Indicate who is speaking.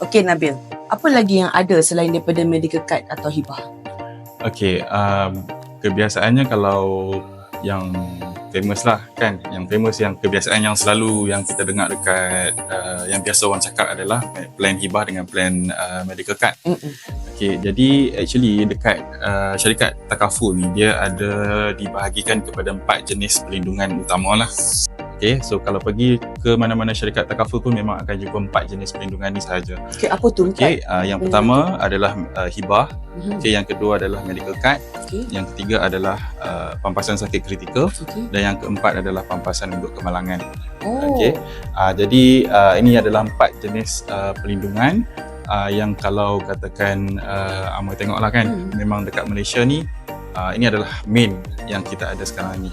Speaker 1: Okey Nabil, apa lagi yang ada selain daripada medical card atau hibah?
Speaker 2: Okay, um, kebiasaannya kalau yang famous lah kan yang famous yang kebiasaan yang selalu yang kita dengar dekat uh, yang biasa orang cakap adalah plan hibah dengan plan uh, medical card
Speaker 1: Mm-mm.
Speaker 2: Okay, jadi actually dekat uh, syarikat takaful ni dia ada dibahagikan kepada empat jenis perlindungan utama lah. Okay, so kalau pergi ke mana-mana syarikat takaful pun memang akan jumpa empat jenis perlindungan ni sahaja.
Speaker 1: Okey, apa tu
Speaker 2: Okay, uh, yang pertama adalah uh, hibah.
Speaker 1: Mhm.
Speaker 2: Okay, yang kedua adalah medical card.
Speaker 1: Okey.
Speaker 2: Yang ketiga adalah uh, pampasan sakit kritikal.
Speaker 1: Okey.
Speaker 2: Dan yang keempat adalah pampasan untuk kemalangan.
Speaker 1: Oh.
Speaker 2: Okey. Uh, jadi uh, ini adalah empat jenis uh, perlindungan uh, yang kalau katakan uh, Amar tengoklah kan
Speaker 1: Hmm.
Speaker 2: memang dekat Malaysia ni uh, ini adalah main yang kita ada sekarang ni.